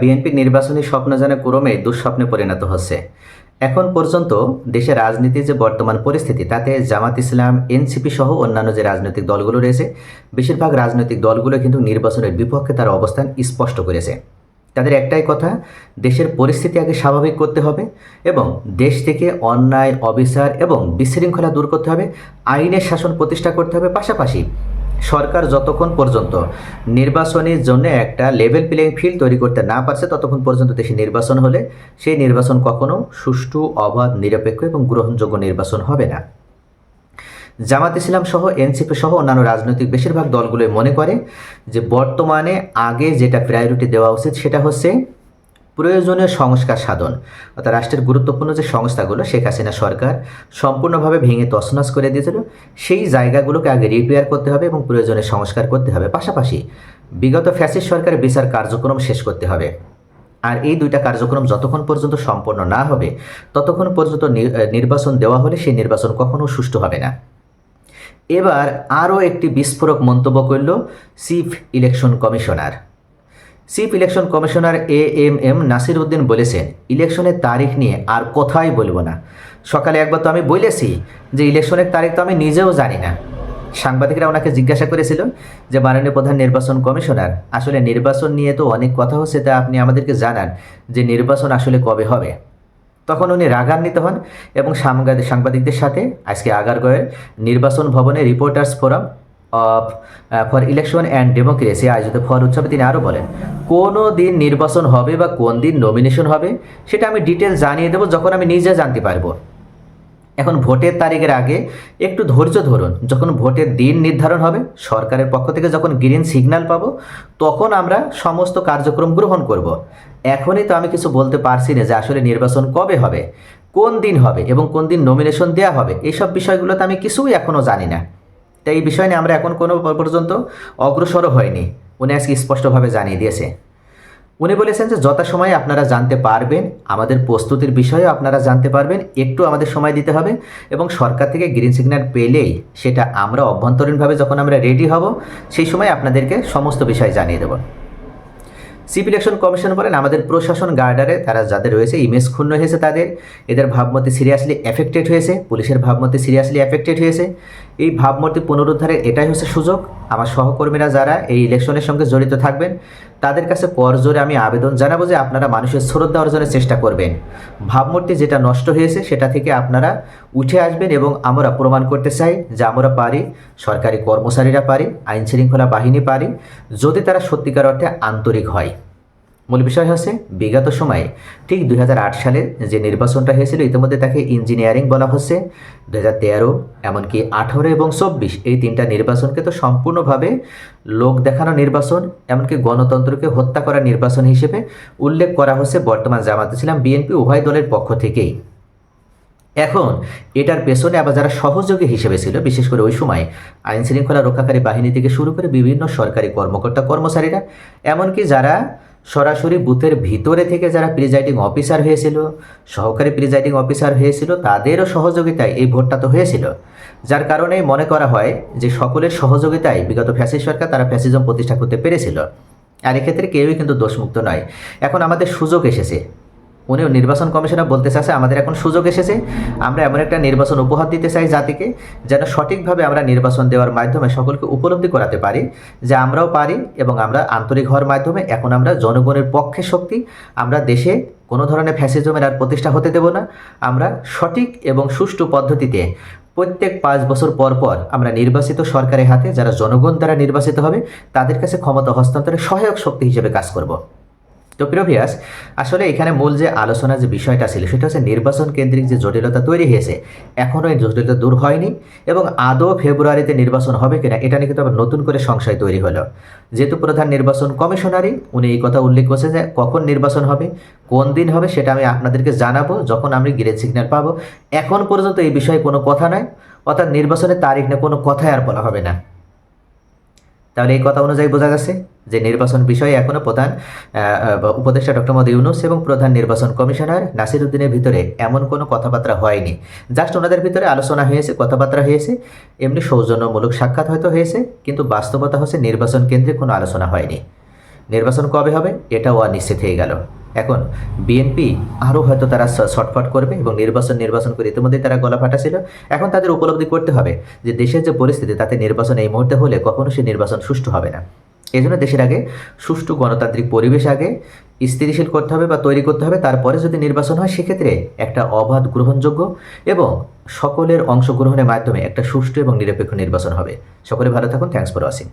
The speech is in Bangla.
বিএনপির নির্বাচনী স্বপ্ন যেন ক্রমে দুঃস্বপ্নে পরিণত হচ্ছে। এখন পর্যন্ত দেশের রাজনীতির যে বর্তমান পরিস্থিতি, তাতে জামাত ইসলাম, এনসিপি সহ অন্যান্য যে রাজনৈতিক দলগুলো রয়েছে, বেশিরভাগ রাজনৈতিক দলগুলো কিন্তু নির্বাচনের বিপক্ষে তার অবস্থান স্পষ্ট করেছে। তাদের একটাই কথা, দেশের পরিস্থিতি আগে স্বাভাবিক করতে হবে এবং দেশ থেকে অন্যায়, অবিচার এবং বিশৃঙ্খলা দূর করতে হবে, আইনের শাসন প্রতিষ্ঠা করতে হবে, পাশাপাশি সরকার যতক্ষণ পর্যন্ত নির্বাচনের জন্য একটা লেভেল প্লেইং ফিল্ড তৈরি করতে না পারছে, ততক্ষণ পর্যন্ত দেশে নির্বাচন হলে সেই নির্বাচন কখনো সুষ্ঠু, অবাধ, নিরপেক্ষ এবং গ্রহণযোগ্য নির্বাচন হবে না। জামাত ইসলাম সহ, এনসিপি সহ অন্যান্য রাজনৈতিক বেশিরভাগ দলগুলোই মনে করে যে বর্তমানে আগে যেটা প্রায়োরিটি দেওয়া উচিত সেটা হচ্ছে প্রয়োজনীয় সংস্কার সাধন। অর্থাৎ রাষ্ট্রের গুরুত্বপূর্ণ যে সংস্থাগুলো, শেখ হাসিনা সরকার সম্পূর্ণভাবে ভেঙে তছনছ করে দিয়েছিল, সেই জায়গাগুলোকে আগে রিপেয়ার করতে হবে এবং প্রয়োজনীয় সংস্কার করতে হবে। পাশাপাশি বিগত ফ্যাসিস্ট সরকারের বিচার কার্যক্রম শেষ করতে হবে। আর এই দুইটা কার্যক্রম যতক্ষণ পর্যন্ত সম্পন্ন না হবে, ততক্ষণ পর্যন্ত নির্বাচন দেওয়া হলে সেই নির্বাচন কখনো সুষ্ঠু হবে না। এবার আরও একটি বিস্ফোরক মন্তব্য করল chief election commissioner. Chief election commissioner A M M Nasir Uddin বলেছেন ইলেকশনের তারিখ নিয়ে আর কথাই বলব না। সকালে একবার তো আমি বলেছি যে ইলেকশনের তারিখ তো আমি নিজেও জানি না। সাংবাদিকরা ওনাকে জিজ্ঞাসা করেছিল যে, মাননীয় প্রধান নির্বাচন কমিশনার, আসলে নির্বাচন নিয়ে তো অনেক কথা হচ্ছে, তা আপনি আমাদেরকে জানান যে নির্বাচন আসলে কবে হবে। তখন উনি রাগান্বিত হন এবং সাংবাদিকদের সাথে আজকে আগারগড়ের নির্বাচন ভবনে reporters forum of for election and democracy আয়োজিত ফর উৎসবে তিনি আরও বলেন, কোনো দিন নির্বাচন হবে বা কোন দিন নমিনেশন হবে, সেটা আমি ডিটেল জানিয়ে দেবো যখন আমি নিজে জানতে পারব এখন ভোটের তারিখের আগে একটু ধৈর্য ধরুন, যখন ভোটের দিন নির্ধারণ হবে, সরকারের পক্ষ থেকে যখন গ্রিন সিগন্যাল পাবো, তখন আমরা সমস্ত কার্যক্রম গ্রহণ করব। এখনই তো আমি কিছু বলতে পারছি না যে আসলে নির্বাচন কবে হবে, কোন দিন হবে এবং কোন দিন নমিনেশন দেওয়া হবে এইসব বিষয়গুলোতে আমি কিছুই এখনও জানি না তাই এই বিষয় নিয়ে আমরা এখন কোনো পর্যন্ত অগ্রসরও হয়নি। উনি আজকে স্পষ্টভাবে জানিয়ে দিয়েছে। উনি বলেছেন যে যথাসময়ে আপনারা জানতে পারবেন, আমাদের প্রস্তুতির বিষয়েও আপনারা জানতে পারবেন, একটু আমাদের সময় দিতে হবে এবং সরকার থেকে গ্রিন সিগন্যাল পেলেই সেটা আমরা অভ্যন্তরীণভাবে যখন আমরা রেডি হব, সেই সময় আপনাদেরকে সমস্ত বিষয় জানিয়ে দেব। চিফ ইলেকশন কমিশন বলেন, আমাদের প্রশাসন গার্ডারে তারা যাদের রয়েছে, ইমেজ ক্ষুণ্ণ হয়েছে তাদের, এদের ভাবমূর্তি সিরিয়াসলি এফেক্টেড হয়েছে, পুলিশের ভাবমূর্তি সিরিয়াসলি এফেক্টেড হয়েছে। এই ভাবমূর্তি পুনরুদ্ধারের এটাই হচ্ছে সুযোগ। আমার সহকর্মীরা যারা এই ইলেকশনের সঙ্গে জড়িত থাকবেন, তাদের কাছে করজোরে আমি আবেদন জানাব যে আপনারা মানুষের শ্রদ্ধা অর্জনের চেষ্টা করবেন। ভাবমূর্তি যেটা নষ্ট হয়েছে, সেটা থেকে আপনারা উঠে আসবেন এবং আমরা প্রমাণ করতে চাই যে আমরা পারি, সরকারি কর্মচারীরা পারি আইন শৃঙ্খলা বাহিনী পারি, যদি তারা সত্যিকার অর্থে আন্তরিক হয়। মূল বিষয় হচ্ছে, বিগত সময়ে ঠিক দুই হাজার আট সালে যে নির্বাচনটা হয়েছিল, ইতিমধ্যে তাকে ইঞ্জিনিয়ারিং বলা হচ্ছে। দু হাজার তেরো, এমনকি আঠারো এবং চব্বিশ এই তিনটা নির্বাচনকে তো সম্পূর্ণভাবে লোক দেখানো নির্বাচন, এমনকি গণতন্ত্রকে হত্যা করা নির্বাচন হিসেবে উল্লেখ করা হচ্ছে বর্তমান জামাত ছিলাম বিএনপি, উভয় দলের পক্ষ থেকেই। এখন এটার পেছনে আবার যারা সহযোগী হিসেবে ছিল, বিশেষ করে ওই সময় আইন শৃঙ্খলা রক্ষাকারী বাহিনী থেকে শুরু করে বিভিন্ন সরকারি কর্মকর্তা কর্মচারীরা, এমনকি যারা সরাসরি বুথের ভিতরে থেকে যারা প্রিজাইডিং অফিসার হয়েছিল, সহকারী প্রিজাইডিং অফিসার হয়েছিল, তাদেরও সহযোগিতায় এই ভোটটা তো হয়েছিল। যার কারণে মনে করা হয় যে সকলের সহযোগিতায় বিগত ফ্যাসি সরকার তারা ফ্যাসিজম প্রতিষ্ঠা করতে পেরেছিল। আর এক্ষেত্রে কেউই কিন্তু দোষমুক্ত নয়। এখন আমাদের সুযোগ এসেছে। উনিও নির্বাচন কমিশনার বলতে চাচ্ছে আমাদের এখন সুযোগ এসেছে। আমরা এমন একটা নির্বাচন উপহার দিতে চাই জাতিকে, যেন সঠিকভাবে আমরা নির্বাচন দেওয়ার মাধ্যমে সকলকে উপলব্ধি করাতে পারি, যে আমরাও পারি এবং আমরা আন্তরিক হওয়ার মাধ্যমে এখন আমরা জনগণের পক্ষে শক্তি। আমরা দেশে কোনো ধরনের ফ্যাসিজমের আর প্রতিষ্ঠা হতে দেব না। আমরা সঠিক এবং সুষ্ঠু পদ্ধতিতে প্রত্যেক পাঁচ বছর পর পর আমরা নির্বাচিত সরকারের হাতে, যারা জনগণ দ্বারা নির্বাচিত হবে, তাদের কাছে ক্ষমতা হস্তান্তরে সহায়ক শক্তি হিসেবে কাজ করব। তো প্রিয় ভিয়াস আসলে এখানে মূল যে আলোচনা যে বিষয়টা ছিল, সেটা হচ্ছে নির্বাচন কেন্দ্রিক যে জটিলতা তৈরি হয়েছে এখনও এই জটিলতা দূর হয়নি এবং আদৌ ফেব্রুয়ারিতে নির্বাচন হবে কিনা, এটা নিয়ে কিন্তু আবার নতুন করে সংশয় তৈরি হলো। যেহেতু প্রধান নির্বাচন কমিশনারই, উনি এই কথা উল্লেখ করছে যে কখন নির্বাচন হবে, কোন দিন হবে, সেটা আমি আপনাদেরকে জানাব, যখন আমি গ্রিন সিগন্যাল পাবো। এখন পর্যন্ত এই বিষয়ে কোনো কথা নয় অর্থাৎ নির্বাচনের তারিখ না কোনো কথাই আর বলা হবে না। তাহলে এই কথা অনুযায়ী বোঝা গেছে যে নির্বাচন বিষয়ে এখনও প্রধান উপদেষ্টা ডক্টর মোহাম্মদ ইউনুস এবং প্রধান নির্বাচন কমিশনার নাসির উদ্দিনের ভিতরে এমন কোনো কথাবার্তা হয়নি। জাস্ট ওনাদের ভিতরে আলোচনা হয়েছে, কথাবার্তা হয়েছে, এমনি সৌজন্যমূলক সাক্ষাৎ হয়তো হয়েছে, কিন্তু বাস্তবতা হচ্ছে নির্বাচন কেন্দ্রে কোনো আলোচনা হয়নি। নির্বাচন কবে হবে? এটাও অনিশ্চিত হয়ে গেল। এখন বিএনপি আরও হয়তো তারা শর্টফট করবে এবং নির্বাচন নির্বাচন করে ইতিমধ্যেই তারা গলা ফাটাছিল। এখন তাদের উপলব্ধি করতে হবে যে দেশের যে পরিস্থিতি, তাতে নির্বাচন এই মুহূর্তে হলে কখনো সে নির্বাচন সুষ্ঠু হবে না। এই জন্য দেশের আগে সুষ্ঠু গণতান্ত্রিক পরিবেশ আগে, স্থিতিশীল করতে হবে বা তৈরি করতে হবে। তারপরে যদি নির্বাচন হয়, সেক্ষেত্রে একটা অবাধ গ্রহণযোগ্য এবং সকলের অংশগ্রহণের মাধ্যমে একটা সুষ্ঠু এবং নিরপেক্ষ নির্বাচন হবে। সকলে ভালো থাকুন। Thanks for watching